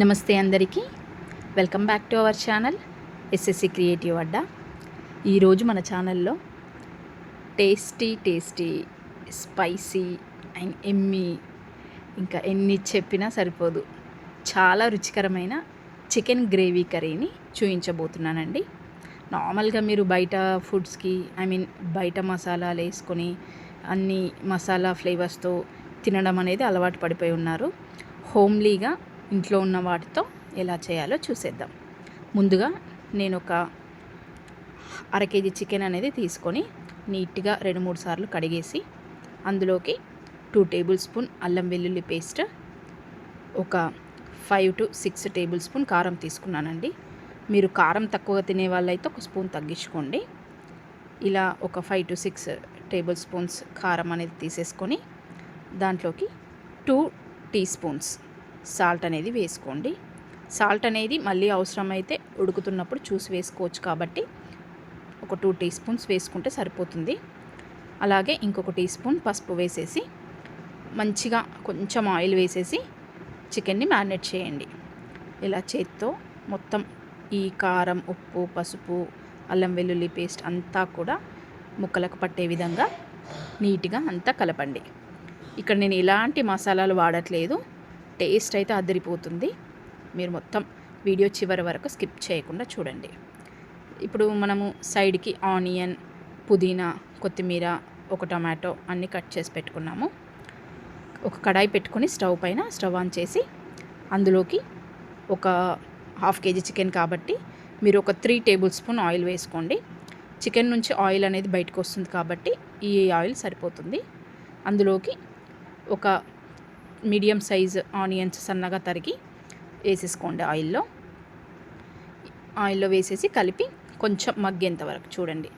నమస్తే అందరికీ. Welcome back to our channel SSC creative Adda. ఈరోజు మన ఛానల్లో టేస్టీ టేస్టీ స్పైసీ అండ్ ఎమ్మి ఇంకా ఎన్ని చెప్పినా సరిపోదు. చాలా రుచికరమైన చికెన్ గ్రేవీ కర్రీని చూపించబోతున్నానండి నార్మల్గా మీరు బయట ఫుడ్స్కి ఐ మీన్ బయట మసాలాలు వేసుకొని అన్ని మసాలా ఫ్లేవర్స్తో తినడం అనేది అలవాటు పడిపోయి ఉన్నారు. హోమ్లీగా ఇంట్లో ఉన్న వాటితో ఎలా చేయాలో చూసేద్దాం. ముందుగా నేను ఒక అర కేజీ చికెన్ అనేది తీసుకొని నీట్గా రెండు మూడు సార్లు కడిగేసి అందులోకి టూ టేబుల్ స్పూన్ అల్లం వెల్లుల్లి పేస్ట్ ఒక five to six tablespoon కారం తీసుకున్నానండి. మీరు కారం తక్కువగా తినే వాళ్ళైతే ఒక స్పూన్ తగ్గించుకోండి. ఇలా ఒక five to six tablespoons కారం అనేది తీసేసుకొని దాంట్లోకి టూ టీ స్పూన్స్ సాల్ట్ అనేది వేసుకోండి. సాల్ట్ అనేది మళ్ళీ అవసరమైతే ఉడుకుతున్నప్పుడు చూసి వేసుకోవచ్చు కాబట్టి ఒక టూ టీ స్పూన్స్ వేసుకుంటే సరిపోతుంది. అలాగే ఇంకొక టీ స్పూన్ పసుపు వేసేసి మంచిగా కొంచెం ఆయిల్ వేసేసి చికెన్ని మ్యారినేట్ చేయండి. ఇలా చేత్తో మొత్తం ఈ కారం ఉప్పు పసుపు అల్లం వెల్లుల్లి పేస్ట్ అంతా కూడా ముక్కలకు పట్టే విధంగా నీట్గా అంతా కలపండి. ఇక్కడ నేను ఎలాంటి మసాలాలు వాడట్లేదు. టేస్ట్ అయితే అదిరిపోతుంది. మీరు మొత్తం వీడియో చివరి వరకు స్కిప్ చేయకుండా చూడండి. ఇప్పుడు మనము సైడ్కి ఆనియన్ పుదీనా కొత్తిమీర ఒక టమాటో అన్నీ కట్ చేసి పెట్టుకున్నాము. ఒక కడాయి పెట్టుకొని స్టవ్ పైన స్టవ్ ఆన్ చేసి అందులోకి ఒక హాఫ్ కేజీ చికెన్ కాబట్టి మీరు ఒక త్రీ టేబుల్ స్పూన్ ఆయిల్ వేసుకోండి. చికెన్ నుంచి ఆయిల్ అనేది బయటకు వస్తుంది కాబట్టి ఈ ఆయిల్ సరిపోతుంది. అందులోకి ఒక మీడియం సైజ్ ఆనియన్స్ సన్నగా తరిగి వేసేసుకోండి ఆయిల్లో. ఆయిల్లో వేసేసి కలిపి కొంచెం మగ్గేంత వరకు చూడండి.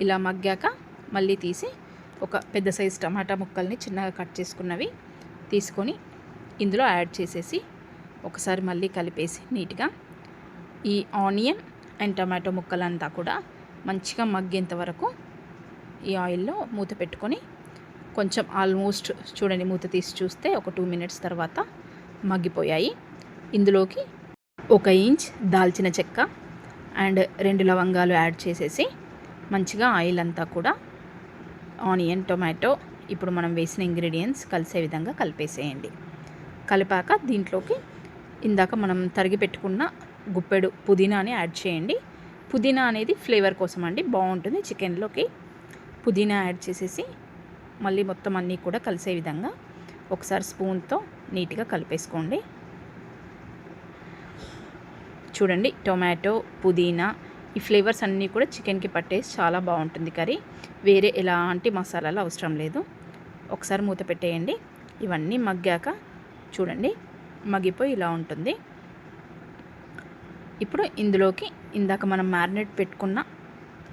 ఇలా మగ్గాక మళ్ళీ తీసి ఒక పెద్ద సైజ్ టమాటా ముక్కల్ని చిన్నగా కట్ చేసుకున్నవి తీసుకొని ఇందులో యాడ్ చేసేసి ఒకసారి మళ్ళీ కలిపేసి నీట్గా ఈ ఆనియన్ అండ్ టమాటో ముక్కలంతా కూడా మంచిగా మగ్గేంత వరకు ఈ ఆయిల్లో మూత పెట్టుకొని కొంచెం ఆల్మోస్ట్ చూడండి మూత తీసి చూస్తే ఒక టూ మినిట్స్ తర్వాత మగ్గిపోయాయి. ఇందులోకి ఒక ఇంచ్ దాల్చిన చెక్క అండ్ రెండు లవంగాలు యాడ్ చేసేసి మంచిగా ఆయిల్ అంతా కూడా ఆనియన్ టొమాటో ఇప్పుడు మనం వేసిన ఇంగ్రీడియంట్స్ కలిసే విధంగా కలిపేసేయండి. కలిపాక దీంట్లోకి ఇందాక మనం తరిగి పెట్టుకున్న గుప్పెడు పుదీనాని యాడ్ చేయండి. పుదీనా అనేది ఫ్లేవర్ కోసం అండి బాగుంటుంది. చికెన్లోకి పుదీనా యాడ్ చేసేసి మళ్ళీ మొత్తం అన్నీ కూడా కలిసే విధంగా ఒకసారి స్పూన్తో నీట్గా కలిపేసుకోండి. చూడండి టొమాటో పుదీనా ఈ ఫ్లేవర్స్ అన్నీ కూడా చికెన్కి పట్టేసి చాలా బాగుంటుంది కర్రీ. వేరే ఎలాంటి మసాలాలు అవసరం లేదు. ఒకసారి మూత పెట్టేయండి. ఇవన్నీ మగ్గాక చూడండి మగ్గిపోయి ఇలా ఉంటుంది. ఇప్పుడు ఇందులోకి ఇందాక మనం మ్యారినేట్ పెట్టుకున్న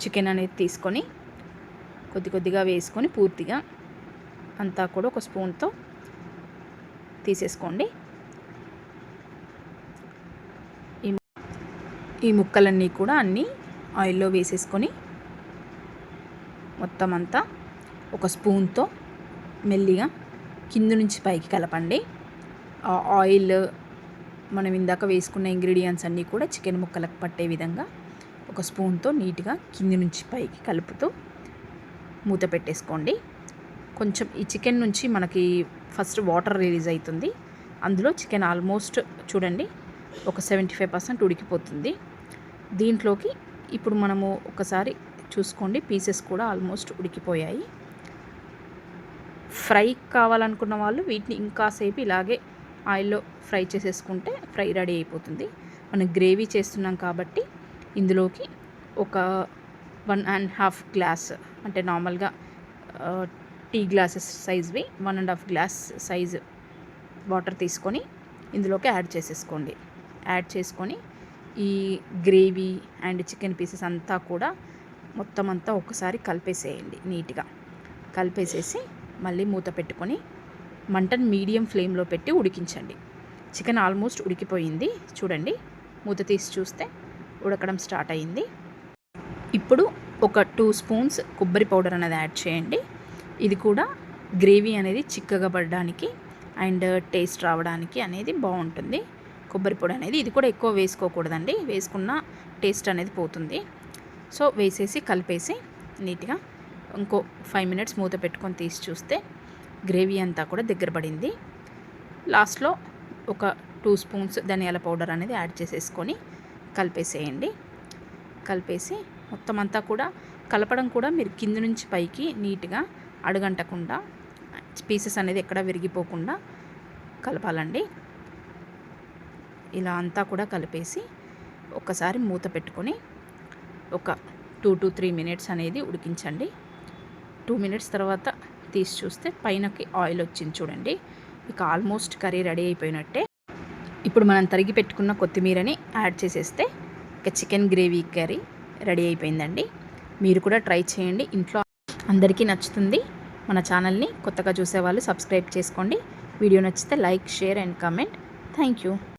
చికెన్ అనేది తీసుకొని కొద్ది కొద్దిగా వేసుకొని పూర్తిగా అంతా కూడా ఒక స్పూన్తో తీసేసుకోండి. ఈ ఈ ముక్కలన్నీ కూడా అన్నీ ఆయిల్లో వేసేసుకొని మొత్తం అంతా ఒక స్పూన్తో మెల్లిగా కింద నుంచి పైకి కలపండి. ఆ ఆయిల్ మనం ఇందాక వేసుకున్న ఇంగ్రీడియంట్స్ అన్నీ కూడా చికెన్ ముక్కలకు పట్టే విధంగా ఒక స్పూన్తో నీట్గా కింది నుంచి పైకి కలుపుతూ మూత పెట్టేసుకోండి. కొంచెం ఈ చికెన్ నుంచి మనకి ఫస్ట్ వాటర్ రిలీజ్ అవుతుంది. అందులో చికెన్ ఆల్మోస్ట్ చూడండి ఒక సెవెంటీ ఫైవ్ పర్సెంట్ ఉడికిపోతుంది. దీంట్లోకి ఇప్పుడు మనము ఒకసారి చూసుకోండి పీసెస్ కూడా ఆల్మోస్ట్ ఉడికిపోయాయి. ఫ్రై కావాలనుకున్న వాళ్ళు వీటిని ఇంకాసేపు ఇలాగే ఆయిల్లో ఫ్రై చేసేసుకుంటే ఫ్రై రెడీ అయిపోతుంది. మనం గ్రేవీ చేస్తున్నాం కాబట్టి ఇందులోకి ఒక వన్ అండ్ హాఫ్ గ్లాస్ అంటే నార్మల్గా tea glasses సైజ్వి one and half glass size water తీసుకొని ఇందులోకి యాడ్ చేసేసుకోండి. యాడ్ చేసుకొని ఈ గ్రేవీ అండ్ చికెన్ పీసెస్ అంతా కూడా మొత్తం అంతా ఒకసారి కలిపేసేయండి నీట్గా. కలిపేసేసి మళ్ళీ మూత పెట్టుకొని మంటను మీడియం ఫ్లేమ్లో పెట్టి ఉడికించండి. చికెన్ ఆల్మోస్ట్ ఉడికిపోయింది. చూడండి మూత తీసి చూస్తే ఉడకడం స్టార్ట్ అయింది. ఇప్పుడు ఒక టూ స్పూన్స్ కొబ్బరి పౌడర్ అనేది యాడ్ చేయండి. ఇది కూడా గ్రేవీ అనేది చిక్కగా పడడానికి అండ్ టేస్ట్ రావడానికి అనేది బాగుంటుంది. కొబ్బరి పొడి అనేది ఇది కూడా ఎక్కువ వేసుకోకూడదండి. వేసుకున్న టేస్ట్ అనేది పోతుంది. సో వేసేసి కలిపేసి నీట్గా ఇంకో ఫైవ్ మినిట్స్ మూత పెట్టుకొని తీసి చూస్తే గ్రేవీ అంతా కూడా దగ్గర పడింది. లాస్ట్లో ఒక టూ స్పూన్స్ ధనియాల పౌడర్ అనేది యాడ్ చేసేసుకొని కలిపేసేయండి. కలిపేసి మొత్తం అంతా కూడా కలపడం కూడా మీరు కింద నుంచి పైకి నీట్గా అడగంటకుండా పీసెస్ అనేది ఎక్కడ విరిగిపోకుండా కలపాలండి. ఇలా అంతా కూడా కలిపేసి ఒకసారి మూత పెట్టుకొని ఒక టూ టు త్రీ మినిట్స్ అనేది ఉడికించండి. టూ మినిట్స్ తర్వాత తీసి చూస్తే పైనకి ఆయిల్ వచ్చింది చూడండి. ఇక ఆల్మోస్ట్ కర్రీ రెడీ అయిపోయినట్టే. ఇప్పుడు మనం తరిగి పెట్టుకున్న కొత్తిమీరని యాడ్ చేసేస్తే ఇక చికెన్ గ్రేవీ కర్రీ రెడీ అయిపోయిందండి. మీరు కూడా ట్రై చేయండి. ఇంట్లో అందరికీ నచ్చుతుంది. మన ఛానల్ని కొత్తగా చూసేవాళ్ళు సబ్స్క్రైబ్ చేసుకోండి. వీడియో నచ్చితే like share and comment. Thank you.